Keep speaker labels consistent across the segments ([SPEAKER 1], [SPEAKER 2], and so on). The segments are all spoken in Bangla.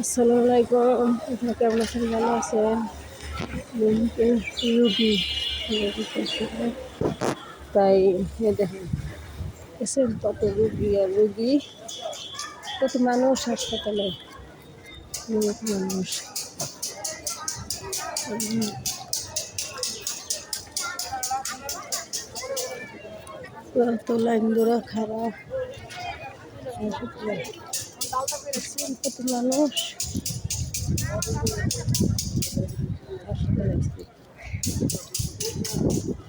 [SPEAKER 1] আসসালামু আলাইকুম। আপনারা কেমন আছেন? ভালো আছেন? রুগী তাই দেখেন পেশেন্ট কত রুগী আর রুগী। কত মানুষ হাসপাতালে? বহুত মানুষ। কত লাইন ধরে খারাপ। কত মানুষ।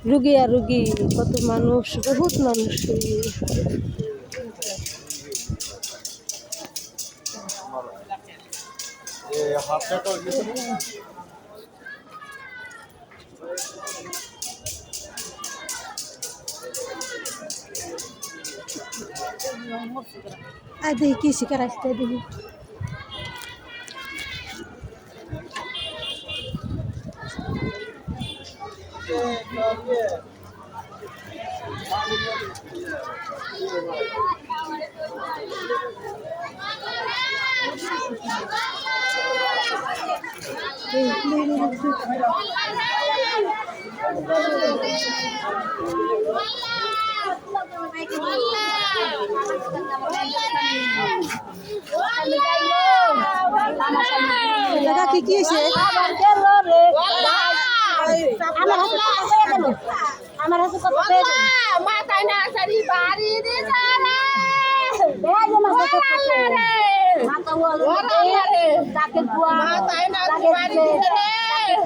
[SPEAKER 1] রুগী আর রুগী কত মানুষ বহুত মানুষ आधी केशी करायची आधी Thank you. দাদা কি কি হয়েছে
[SPEAKER 2] আমার হাতে কত মাথায় না সারি বাড়ি দি সারা মাথা ওরে তাকে কুয়া মাথায় না বাড়ি দি রে ওরে আল্লাহ একটু মাথা বাড়ি দিছে রে ওরে আল্লাহ ওই বেটা সাথে দেখলো না রে
[SPEAKER 1] এখানে নাকি এখানে না
[SPEAKER 2] ওই বেটা সাথে দেখলো না ওই বেটা সাথে দেখলো না ওই দিন ওরে কইরা রে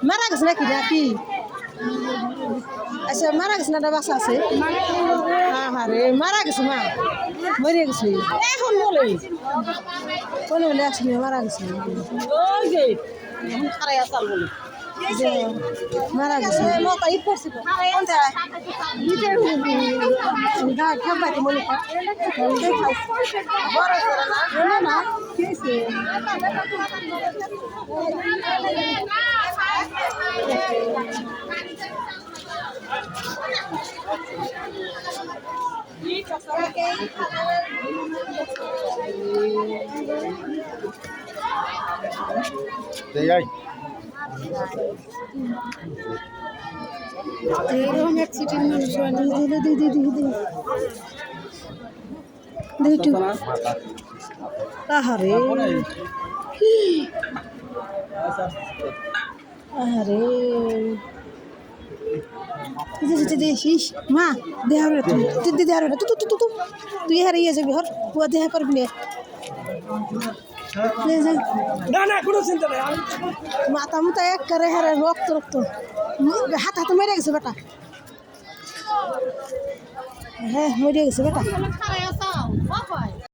[SPEAKER 1] Marah ke sana kidati. আচ্ছা মারা গেছে না বাসা আছে? হ্যাঁ রে মারা গেছে মা। মরে গেছে। এখন বলে। বলে বলে একসঙ্গে মারা গেছে। যে মারা গেছে। না খেয়েছে এরকম অ্যাক্সিডেন্ট মানুষ দিদি দিদি দিদি দিদি আহারে। আহারে। দিদি দিদি ইস মা দেহা রে তুই দিদি দেহা রে তু তু তু তু তুই হারিয়ে যাবি হর পুয়া দেহা করবি না
[SPEAKER 3] না না কোনো চিন্তা নেই আমি
[SPEAKER 1] মাথা মুতা এক করে হারে রক্ত রক্ত হাত হাতে মেরে গেছে বেটা হ্যাঁ মরে গেছে বেটা